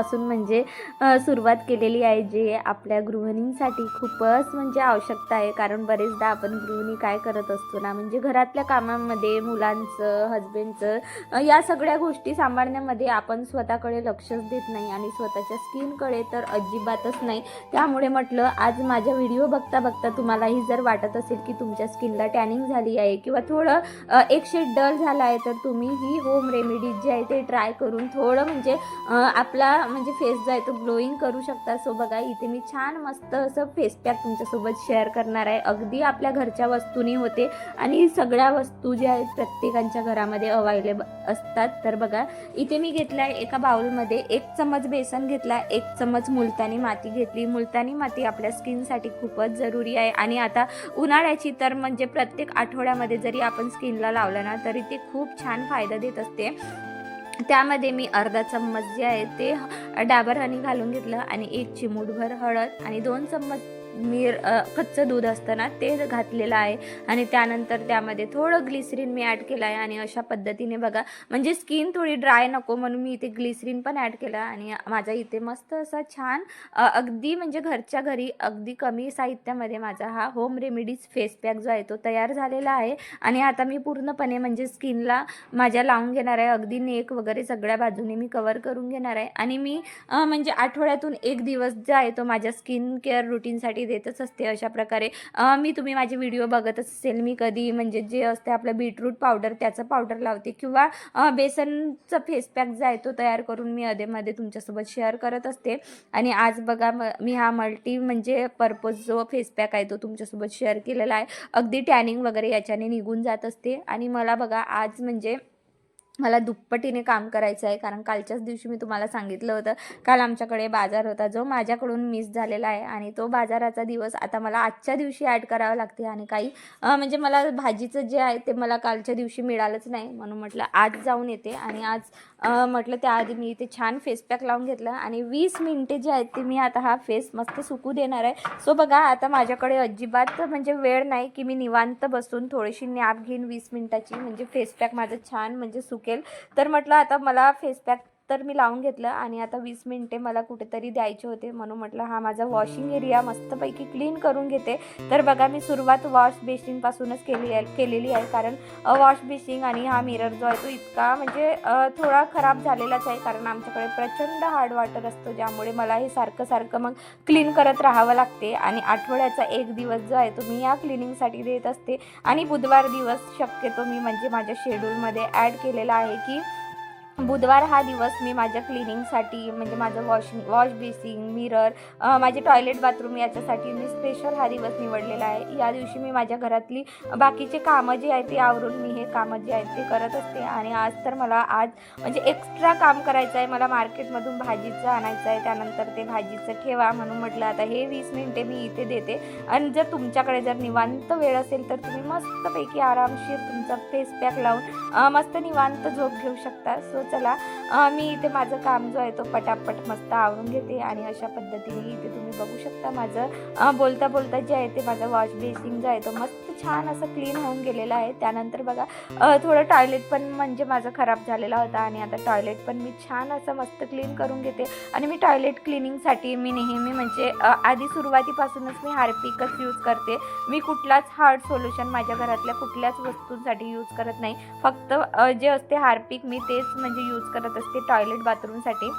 आजपासून म्हणजे सुरुवात केलेली आहे जे आपल्या गृहिणींसाठी खूपच म्हणजे आवश्यकता आहे. कारण बरेचदा आपण गृहिणी काय करत असतो ना म्हणजे घरातल्या कामामध्ये मुलांचं हजबंडचं या सगळ्या गोष्टी सांभाळण्यामध्ये आपण स्वतःकडे लक्षच देत नाही आणि स्वतःच्या स्किनकडे तर अजिबातच नाही. त्यामुळे म्हटलं आज माझ्या व्हिडिओ बघता बघता तुम्हालाही जर वाटत असेल की तुमच्या स्किनला टॅनिंग झाली आहे किंवा थोडं एक शेड डल झाला आहे तर तुम्ही ही होम रेमेडीज जे आहे ते ट्राय करून थोडं म्हणजे आपला म्हणजे फेस जो आहे तो ग्लोईंग करू शकता. सो बघा इथे मी छान मस्त असं फेस पॅक तुमच्यासोबत शेअर करणार आहे. अगदी आपल्या घरच्या वस्तूनी होते आणि सगळ्या वस्तू ज्या आहेत प्रत्येकांच्या घरामध्ये अवेलेबल असतात. तर बघा इथे मी घेतला आहे एका बाउलमध्ये एक चमच बेसन घेतला एक चमच मुलतानी माती घेतली. मुलतानी माती आपल्या स्किनसाठी खूपच जरुरी आहे. आणि आता उन्हाळ्याची तर म्हणजे प्रत्येक आठवड्यामध्ये जरी आपण स्किनला लावलं ना तरी ते खूप छान फायदा देत असते. त्यामध्ये मी अर्धा चम्मच जे आहे ते डाबर हनी घालून घेतलं आणि एक चिमूटभर हळद आणि दोन चम्मच मीर कच्चं दूध असतं ना ते घातलेलं आहे. आणि त्यानंतर त्यामध्ये थोडं ग्लिसरीन मी ॲड केलं आहे. आणि अशा पद्धतीने बघा म्हणजे स्किन थोडी ड्राय नको म्हणून मी इथे ग्लिसरीन पण ॲड केलं. आणि माझा इथे मस्त असा छान अगदी म्हणजे घरच्या घरी अगदी कमी साहित्यामध्ये माझा हा होम रेमेडीज फेस पॅक जो आहे तो तयार झालेला आहे. आणि आता मी पूर्णपणे म्हणजे स्किनला माझ्या लावून घेणार आहे. अगदी नेक वगैरे सगळ्या बाजूने मी कवर करून घेणार आहे. आणि मी म्हणजे आठवड्यातून एक दिवस जो आहे तो माझ्या स्किन केअर रुटीनसाठी देतच असते अशा प्रकारे. मी तुम्ही माझे व्हिडिओ बघत असेल. मी कधी म्हणजे जे असते आपलं बीटरूट पावडर त्याचं पावडर लावते किंवा बेसनचा बेसनचं फेस पॅक जो आहे तो तयार करून मी अधेमध्ये तुमच्यासोबत शेअर करत असते. आणि आज बघा मी हा मल्टी म्हणजे पर्पज जो फेस पॅक आहे तो तुमच्यासोबत शेअर केलेला आहे. अगदी टॅनिंग वगैरे याच्याने निघून जात असते. आणि मला बघा आज म्हणजे मला दुप्पटीने काम करायचं आहे. कारण कालच्याच दिवशी मी तुम्हाला सांगितलं होतं काल आमच्याकडे बाजार होता जो माझ्याकडून मिस झालेला आहे आणि तो बाजाराचा दिवस आता मला आजच्या दिवशी ॲड करावा लागते आणि काही म्हणजे मला भाजीचं जे आहे ते मला कालच्या दिवशी मिळालंच नाही म्हणून म्हटलं आज जाऊन येते आणि आज म्हटलं त्याआधी मी इथे छान फेस पॅक लावून घेतलं आणि वीस मिनटे जे आहेत ते मी आता हा फेस मस्त सुकू देणार आहे. सो बघा आता माझ्याकडे अजिबात म्हणजे वेळ नाही की मी निवांत बसून थोडीशी नॅप घेईन वीस मिनटाची म्हणजे फेस पॅक माझं छान म्हणजे शकेल. तर म्हटलं आता मला फेस पॅक तर मी लावून घेतलं आणि आता वीस मिनटे मला कुठेतरी द्यायचे होते. म्हणून म्हटलं हा माझा वॉशिंग एरिया मस्तपैकी क्लीन करून घेते. तर बघा मी सुरुवात वॉश बेसिनपासूनच केली आहे केलेली आहे. कारण वॉश बेसिंग आणि हा मिरर जो आहे तो इतका म्हणजे थोडा खराब झालेलाच आहे. कारण आमच्याकडे प्रचंड हार्ड वॉटर असतो ज्यामुळे मला हे सारखं सारखं मग क्लीन करत राहावं लागते. आणि आठवड्याचा एक दिवस जो आहे तो मी या क्लिनिंगसाठी देत असते. आणि बुधवार दिवस शक्यतो मी म्हणजे माझ्या शेड्यूलमध्ये ॲड केलेला आहे की बुधवार हा दिवस मी माझ्या क्लिनिंगसाठी म्हणजे माझं वॉशिंग वॉश बेसिंग मिरर माझे टॉयलेट बाथरूम याच्यासाठी मी स्पेशल हा दिवस निवडलेला आहे. या दिवशी मी माझ्या घरातली बाकीचे कामं जी आहेत ती आवरून मी हे कामं जे आहेत ते करत असते. आणि आज तर मला आज म्हणजे एक्स्ट्रा काम करायचं आहे. मला मार्केटमधून भाजीचं आणायचं आहे. त्यानंतर ते भाजीचं ठेवा म्हणून म्हटलं. आता हे वीस मिनटे मी इथे देते. आणि जर तुमच्याकडे जर निवांत वेळ असेल तर तुम्ही मस्तपैकी आरामशीर तुमचा फेस पॅक लावून मस्त निवांत झोप घेऊ शकता. सो चला. मी इथे माझं काम जो आहे तो पटापट मस्त आवरून घेते आणि अशा पद्धतीने इथे तुम्ही बघू शकता माझं. बोलता बोलता जे आहे ते माझं वॉश बेसिंग जो आहे तो मस्त छान असं क्लीन होऊन गेलेलं आहे. त्यानंतर बघा थोडं टॉयलेट पण म्हणजे माझं खराब झालेला होता आणि आता टॉयलेट पण मी छान असं मस्त क्लीन करून घेते. आणि मी टॉयलेट क्लिनिंगसाठी मी नेहमी म्हणजे आधी सुरुवातीपासूनच मी हार्पिकच यूज करते. मी कुठलाच हार्ड सोल्युशन माझ्या घरातल्या कुठल्याच वस्तूंसाठी यूज करत नाही. फक्त जे असते हार्पिक मी तेच म्हणजे यूज करत असते टॉयलेट बाथरूमसाठी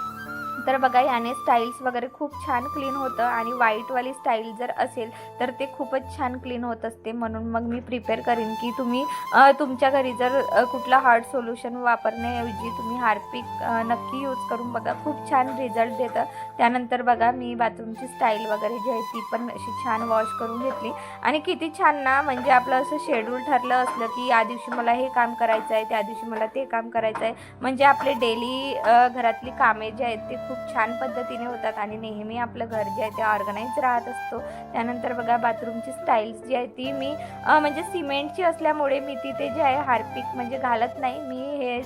तर बघा याने स्टाईल्स वगैरे खूप छान क्लीन होतं आणि व्हाईटवाली स्टाईल जर असेल तर ते खूपच छान क्लीन होत असते. म्हणून मग मी प्रिपेअर करीन की तुम्ही तुमच्या घरी जर कुठला हार्ड सोल्युशन वापरण्याऐवजी तुम्ही हार्पिक नक्की यूज करून बघा. खूप छान रिझल्ट देतं. त्यानंतर बघा मी बाथरूमची स्टाईल वगैरे जी आहे ती पण अशी छान वॉश करून घेतली. आणि किती छान ना म्हणजे आपलं असं शेड्यूल ठरलं असलं की या दिवशी मला हे काम करायचं आहे त्या दिवशी मला ते काम करायचं आहे म्हणजे आपले डेली घरातली कामे जी आहेत ते खूप छान पद्धतीने होतात आणि नेहमी आपलं घर जे आहे ते ऑर्गनाईज राहत असतो. त्यानंतर बघा बाथरूमची स्टाईल्स जी आहे ती मी म्हणजे सिमेंटची असल्यामुळे मी तिथे जे आहे हार्पिक म्हणजे घालत नाही. मी हे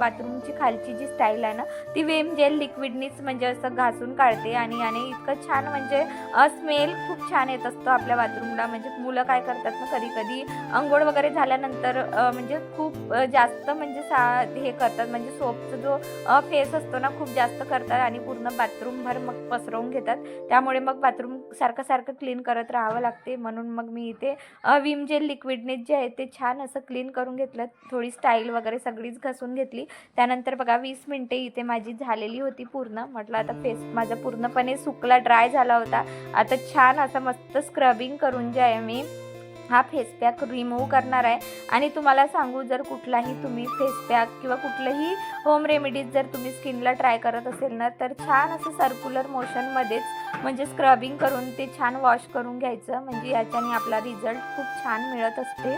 बाथरूमची खालची जी स्टाईल आहे ना ती वेम जेल लिक्विडनीच म्हणजे असं घासून काढते आणि याने इतकं छान म्हणजे स्मेल खूप छान येत असतो आपल्या बाथरूमला म्हणजे मुलं काय करतात ना कधी कधी अंघोळ वगैरे झाल्यानंतर म्हणजे खूप जास्त म्हणजे सा हे करतात. म्हणजे सोपचा जो फेस असतो ना खूप जास्त करतात. आणि पूर्ण बाथरूमभर मग पसरवून घेतात. त्यामुळे मग बाथरूम सारखं सारखं क्लीन करत राहावं लागते. म्हणून मग मी इथे विम जेल लिक्विडने जे आहे ते छान असं क्लीन करून घेतलं. थोडी स्टाईल वगैरे सगळीच घासून घेतली. त्यानंतर बघा वीस मिनटे इथे माझी झालेली होती पूर्ण. म्हटलं आता फेस माझा पूर्णपणे सुकला ड्राय झाला होता. आता छान असं मस्त स्क्रबिंग करून जे आहे मी हा फेस पॅक रिमूव्ह करणार आहे. आणि तुम्हाला सांगू जर कुठलाही तुम्ही फेसपॅक किंवा कुठलंही होम रेमेडीज जर तुम्ही स्किनला ट्राय करत असेल ना तर छान असं सर्क्युलर मोशनमध्येच म्हणजे स्क्रबिंग करून ते छान वॉश करून घ्यायचं. म्हणजे याच्याने आपला रिझल्ट खूप छान मिळत असते.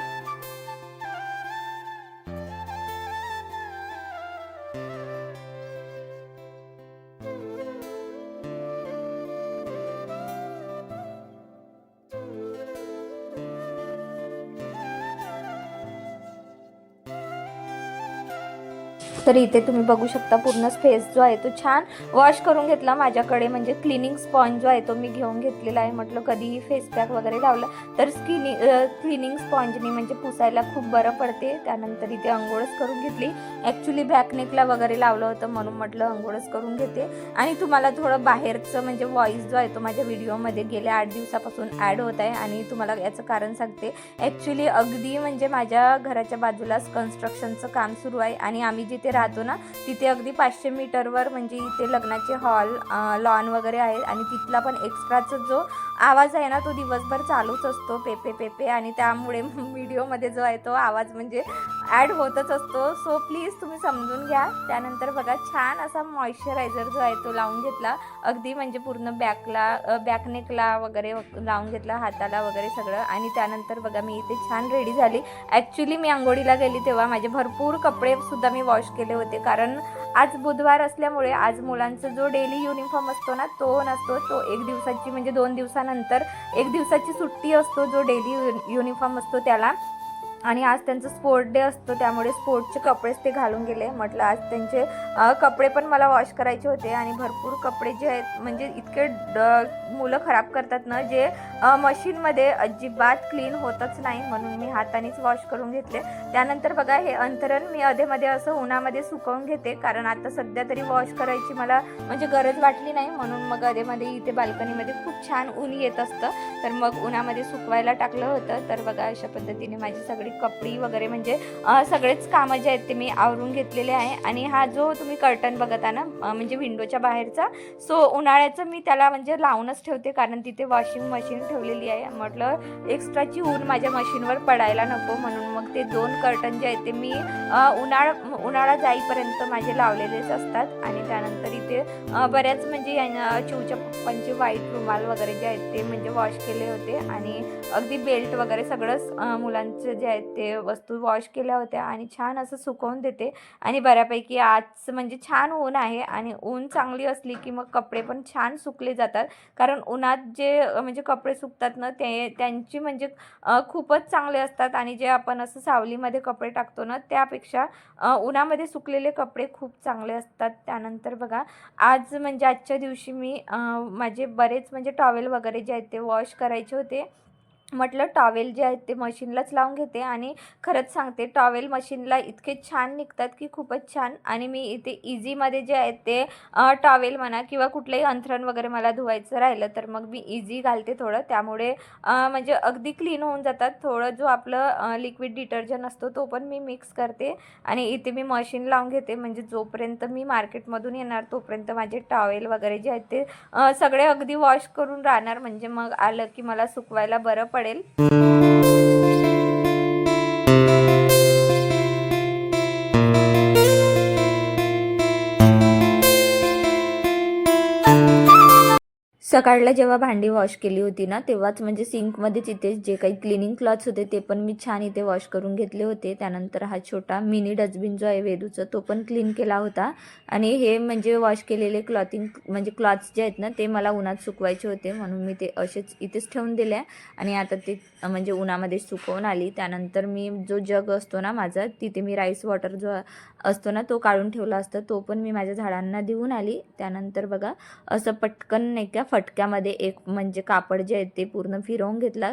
तर इथे तुम्ही बघू शकता पूर्ण फेस जो आहे तो छान वॉश करून घेतला माझ्याकडे. म्हणजे क्लिनिंग स्पॉन्ज जो आहे तो मी घेऊन घेतलेला आहे. म्हटलं कधीही फेस पॅक वगैरे लावलं तर स्किनि क्लिनिंग स्पॉन्जनी म्हणजे पुसायला खूप बरं पडते. त्यानंतर इथे अंघोळच करून घेतली. ॲक्च्युली बॅकनेकला वगैरे लावलं होतं म्हणून म्हटलं अंघोळच करून घेते. आणि तुम्हाला थोडं बाहेरचं म्हणजे व्हॉईस जो आहे तो माझ्या व्हिडिओमध्ये गेल्या आठ दिवसापासून ॲड होत आहे. आणि तुम्हाला याचं कारण सांगते. ॲक्च्युली अगदी म्हणजे माझ्या घराच्या बाजूलाच कन्स्ट्रक्शनचं काम सुरू आहे. आणि आम्ही जिथे राहतो ना तिथे अगदी पाचशे मीटरवर म्हणजे इथे लग्नाचे हॉल लॉन वगैरे आहेत आणि तिथला पण एक्स्ट्राचा जो आवाज आहे ना तो दिवसभर चालूच असतो पेपे पेपे आणि त्यामुळे व्हिडिओमध्ये जो आहे तो आवाज म्हणजे ॲड होतच असतो. सो प्लीज तुम्ही समजून घ्या. त्यानंतर बघा छान असा मॉइश्चरायझर जो आहे तो लावून घेतला. अगदी म्हणजे पूर्ण बॅकला बॅकनेकला वगैरे लावून घेतला हाताला वगैरे सगळं. आणि त्यानंतर बघा मी इथे छान रेडी झाली. ॲक्च्युली मी आंघोळीला गेली तेव्हा माझे भरपूर कपडे सुद्धा मी वॉश केले होते. कारण आज बुधवार असल्यामुळे आज मुलांचा जो डेली युनिफॉर्म असतो ना तो नसतो. तो एक दिवसाची म्हणजे दोन दिवसानंतर एक दिवसाची सुट्टी असतो जो डेली युनिफॉर्म असतो त्याला. आणि आज त्यांचं स्पोर्ट डे असतो त्यामुळे स्पोर्टचे कपडेच ते घालून गेले. म्हटलं आज त्यांचे कपडे पण मला वॉश करायचे होते आणि भरपूर कपडे जे आहेत म्हणजे इतके ड मुलं खराब करतात ना जे मशीनमध्ये अजिबात क्लीन होतच नाही म्हणून मी हातानेच वॉश करून घेतले. त्यानंतर बघा हे अंतरण मी अधेमध्ये असं उन्हामध्ये सुकवून घेते कारण आता सध्या तरी वॉश करायची मला म्हणजे गरज वाटली नाही. म्हणून मग अधेमध्ये इथे बाल्कनीमध्ये खूप छान ऊन येत असतं. तर मग उन्हामध्ये सुकवायला टाकलं होतं. तर बघा अशा पद्धतीने माझी सगळी कपडी वगैरे म्हणजे सगळेच कामं जे आहेत ते मी आवरून घेतलेले आहे. आणि हा जो तुम्ही कर्टन बघत आहे ना म्हणजे विंडोच्या बाहेरचा सो उन्हाळ्याचं मी त्याला म्हणजे लावूनच ठेवते कारण तिथे वॉशिंग मशीन ठेवलेली आहे. म्हटलं एक्स्ट्राची ऊन माझ्या मशीनवर पडायला नको म्हणून मग ते दोन कर्टन जे आहेत ते मी उन्हाळा उन्हाळा जाईपर्यंत माझे लावलेलेच असतात. आणि त्यानंतर इथे बऱ्याच म्हणजे चिवच्या पप्पांचे व्हाईट रुमाल वगैरे जे आहेत ते म्हणजे वॉश केले होते. आणि अगदी बेल्ट वगैरे सगळंच मुलांचं जे आहे आहेत ते वस्तू वॉश केल्या होत्या आणि छान असं सुकवून देते. आणि बऱ्यापैकी आज म्हणजे छान ऊन आहे आणि ऊन चांगली असली की मग कपडे पण छान सुकले जातात. कारण उन्हात जे म्हणजे कपडे सुकतात ना ते त्यांची म्हणजे खूपच चांगले असतात आणि जे आपण असं सावलीमध्ये कपडे टाकतो ना त्यापेक्षा उन्हामध्ये सुकलेले कपडे खूप चांगले असतात. त्यानंतर बघा आज म्हणजे आजच्या दिवशी मी माझे बरेच म्हणजे टॉवेल वगैरे जे आहेत ते वॉश करायचे होते. म्हटलं टॉवेल जे आहेत ते मशीनलाच लावून घेते आणि खरंच सांगते टॉवेल मशीनला इतके छान निघतात की खूपच छान आणि मी इथे इझीमध्ये जे आहेत ते टॉवेल म्हणा किंवा कुठलंही अंथरण वगैरे मला धुवायचं राहिलं तर मग मी इझी घालते थोडं. त्यामुळे म्हणजे अगदी क्लीन होऊन जातात. थोडं जो आपलं लिक्विड डिटर्जंट असतो तो पण मी मिक्स करते आणि इथे मी मशीन लावून घेते. म्हणजे जोपर्यंत मी मार्केटमधून येणार तोपर्यंत माझे टॉवेल वगैरे जे आहेत ते सगळे अगदी वॉश करून राहणार. म्हणजे मग आलं की मला सुकवायला बरं पडेल. सकाळला जेव्हा भांडी वॉश केली होती ना तेव्हाच म्हणजे सिंकमध्येच इथे जे काही क्लिनिंग क्लॉथ्स होते ते पण मी छान इथे वॉश करून घेतले होते. त्यानंतर हा छोटा मिनी डस्टबिन जो आहे वेदूचा तो पण क्लीन केला होता. आणि हे म्हणजे वॉश केलेले क्लॉथिंग म्हणजे क्लॉथ्स जे आहेत ना ते मला उन्हात सुकवायचे होते म्हणून मी ते असेच इथेच ठेवून दिले आणि आता ते म्हणजे उन्हामध्ये सुकवून आली. त्यानंतर मी जो जग असतो ना माझा तिथे मी राईस वॉटर जो असतो ना तो काढून ठेवला असतं तो पण मी माझ्या झाडांना देऊन आली. त्यानंतर बघा असं पटकन नाही का फटक्यामध्ये एक म्हणजे कापड जे आहे ते पूर्ण फिरवून घेतला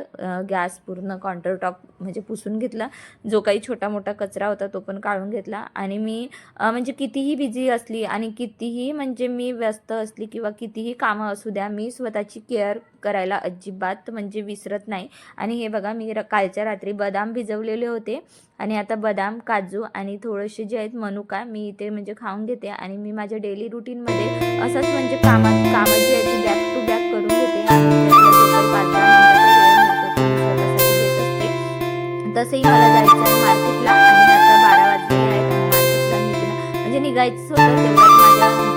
गॅस पूर्ण काउंटर टॉप म्हणजे पुसून घेतला. जो काही छोटा मोठा कचरा होता तो पण काढून घेतला. आणि मी म्हणजे कितीही बिझी असली आणि कितीही म्हणजे मी व्यस्त असली किंवा कितीही कामं असू द्या मी स्वतःची केअर करायला अजिबात म्हणजे विसरत नाही. आणि हे बघा मी र कालच्या रात्री बदाम भिजवलेले होते. आणि आता बदाम काजू आणि थोडेसे जे आहेत मनुका मी इथे म्हणजे खाऊन घेते. आणि मी माझ्या डेली रुटीनमध्ये असंच म्हणजे कामात कामं जी आहेत ती बॅक टू बॅक करून घेते. तसंही मला जायचं आहे मार्केटला आणि आता बारा वाजलेले आहेत मार्केटला निघणं म्हणजे निघायचं होतं तेव्हा माझ्या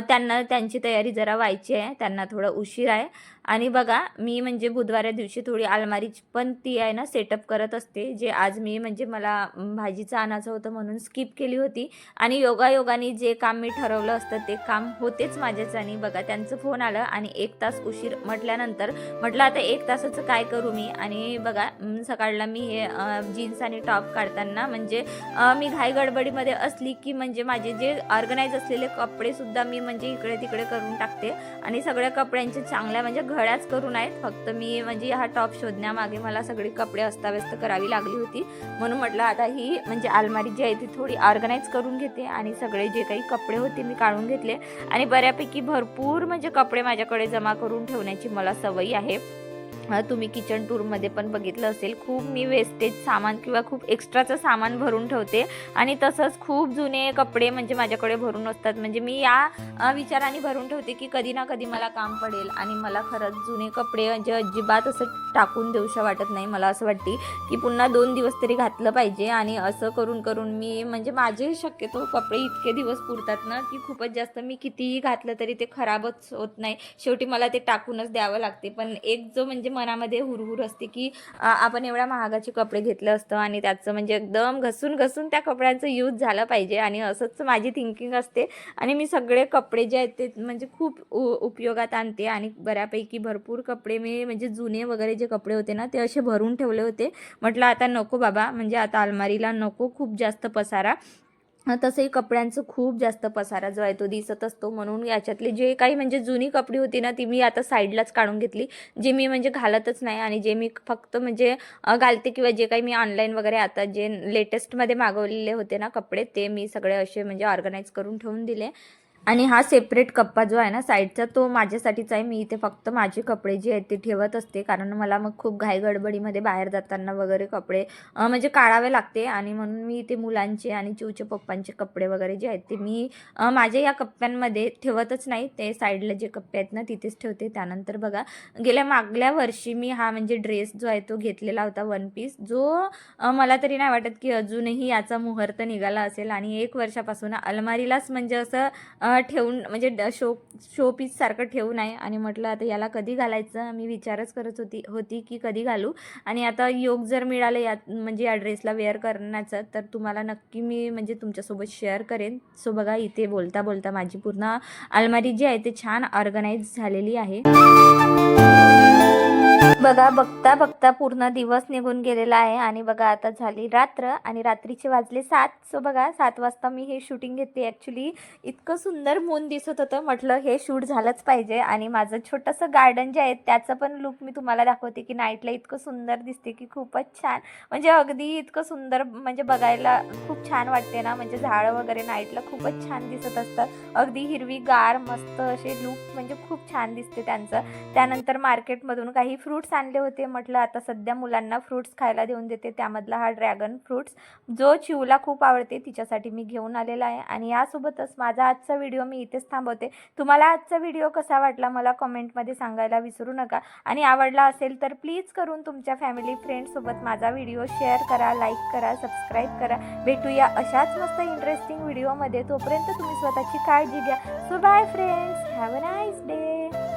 त्यांना त्यांची तयारी जरा व्हायची आहे. त्यांना थोडं उशीर आहे. आणि बघा मी म्हणजे बुधवाऱ्या दिवशी थोडी अलमारीची पण ती आहे ना सेटअप करत असते जे आज मी म्हणजे मला भाजीचं आणायचं होतं म्हणून स्किप केली होती. आणि योगायोगाने जे काम मी ठरवलं असतं ते काम होतेच माझ्याच आणि बघा त्यांचं फोन आलं आणि एक तास उशीर म्हटल्यानंतर म्हटलं आता एक तासाचं काय करू मी? आणि बघा सकाळला मी हे जीन्स आणि टॉप काढताना म्हणजे मी घाई गडबडीमध्ये असली की म्हणजे माझे जे ऑर्गनाईज असलेले कपडेसुद्धा मी म्हणजे इकडे तिकडे करून टाकते. आणि सगळ्या कपड्यांचे चांगल्या म्हणजे घड्याच करून आहेत. फक्त मी म्हणजे हा टॉप शोधण्यामागे मला सगळे कपडे अस्ताव्यस्त करावी लागली होती. म्हणून म्हटलं आता ही म्हणजे अलमारी जी आहे ती थोडी ऑर्गनाईज करून घेते आणि सगळे जे काही कपडे होते मी काढून घेतले. आणि बऱ्यापैकी भरपूर म्हणजे कपडे माझ्याकडे जमा करून ठेवण्याची मला सवयी आहे. तुम्ही किचन टूरमध्ये पण बघितलं असेल. खूप मी वेस्टेज सामान किंवा खूप एक्स्ट्राचं सामान भरून ठेवते. आणि तसंच खूप जुने कपडे म्हणजे माझ्याकडे भरून असतात. म्हणजे मी या विचाराने भरून ठेवते की कधी ना कधी मला काम पडेल. आणि मला खरंच जुने कपडे म्हणजे अजिबात असं टाकून देऊशा वाटत नाही. मला असं वाटते की पुन्हा दोन दिवस तरी घातलं पाहिजे. आणि असं करून करून मी म्हणजे माझे शक्यतो कपडे इतके दिवस पुरतात ना की खूपच जास्त मी कितीही घातलं तरी ते खराबच होत नाही. शेवटी मला ते टाकूनच द्यावं लागते. पण एक जो म्हणजे मनामध्ये हुरहुर असते की आपण एवढ्या महागाचे कपडे घेतलं असतं आणि त्याचं म्हणजे एकदम घसून घसून त्या कपड्यांचं यूज झालं पाहिजे आणि असंच माझी थिंकिंग असते. आणि मी सगळे कपडे जे आहेत ते म्हणजे खूप उ उपयोगात आणते आणि बऱ्यापैकी भरपूर कपडे मी म्हणजे जुने वगैरे जे कपडे होते ना ते असे भरून ठेवले होते. म्हटलं आता नको बाबा म्हणजे आता अलमारीला नको खूप जास्त पसारा. तसंही कपड्यांचं खूप जास्त पसारा जो आहे तो दिसत असतो. म्हणून याच्यातले जे काही म्हणजे जुनी कपडी होती ना ती मी आता साईडलाच काढून घेतली. जे मी म्हणजे घालतच नाही आणि जे मी फक्त म्हणजे घालते किंवा जे काही मी ऑनलाईन वगैरे आता जे लेटेस्टमध्ये मागवलेले होते ना कपडे ते मी सगळे असे म्हणजे ऑर्गनाईज करून ठेवून दिले. आणि हा सेपरेट कप्पा जो आहे ना साईडचा तो माझ्यासाठीच आहे. मी इथे फक्त माझे कपडे जे आहेत ते ठेवत असते. कारण मला मग खूप घाई गडबडीमध्ये बाहेर जाताना वगैरे कपडे म्हणजे काढावे लागते. आणि म्हणून मी इथे मुलांचे आणि चिवचे पप्पांचे कपडे वगैरे जे आहेत ते मी माझ्या या कप्प्यांमध्ये ठेवतच नाही. ते साईडला जे कप्पे आहेत ना तिथेच ठेवते. त्यानंतर बघा गेल्या मागल्या वर्षी मी हा म्हणजे ड्रेस जो आहे तो घेतलेला होता वन पीस जो मला तरी नाही वाटत की अजूनही याचा मुहूर्त निघाला असेल. आणि एक वर्षापासून अलमारीलाच म्हणजे असं ठेवून म्हणजे ड शो शो पीससारखं ठेवून आहे आणि म्हटलं आता याला कधी घालायचं? मी विचारच करत होती होती की कधी घालू? आणि आता योग जर मिळालं या म्हणजे या ड्रेसला वेअर करण्याचं तर तुम्हाला नक्की मी म्हणजे तुमच्यासोबत शेअर करेन. सो बघा इथे बोलता बोलता माझी पूर्ण अलमारी जी आहे ते छान ऑर्गनाईज झालेली आहे. बघा बघता बघता पूर्ण दिवस निघून गेलेला आहे. आणि बघा आता झाली रात्र आणि रात्रीचे वाजले सात. सो बघा सात वाजता मी हे शूटिंग घेते ॲक्च्युली इतकं सुंदर मून दिसत होतं. म्हटलं हे शूट झालंच पाहिजे. आणि माझं छोटंसं गार्डन जे आहे त्याचं पण लुक मी तुम्हाला दाखवते की नाईटला इतकं सुंदर दिसते की खूपच छान. म्हणजे अगदी इतकं सुंदर म्हणजे बघायला खूप छान वाटते ना. म्हणजे झाडं वगैरे नाईटला खूपच छान दिसत असतात अगदी हिरवी गार मस्त असे लुक म्हणजे खूप छान दिसते त्यांचं. त्यानंतर मार्केटमधून काही फ्रूट्स आणले होते म्हटलं आता सध्या मुलांना फ्रूट्स खायला देऊन देते. त्यामधला हा ड्रॅगन फ्रूट्स जो चिवला खूप आवडते तिच्यासाठी मी घेऊन आलेला आहे. आणि यासोबतच माझा आजचा व्हिडिओ मी इथेच थांबवते. तुम्हाला आजचा व्हिडिओ कसा वाटला मला कमेंटमध्ये सांगायला विसरू नका. आणि आवडला असेल तर प्लीज करून तुमच्या फॅमिली फ्रेंडसोबत माझा व्हिडिओ शेअर करा लाईक करा सबस्क्राईब करा. भेटूया अशाच मस्त इंटरेस्टिंग व्हिडिओमध्ये तोपर्यंत तुम्ही स्वतःची काळजी घ्या. So bye friends have a nice day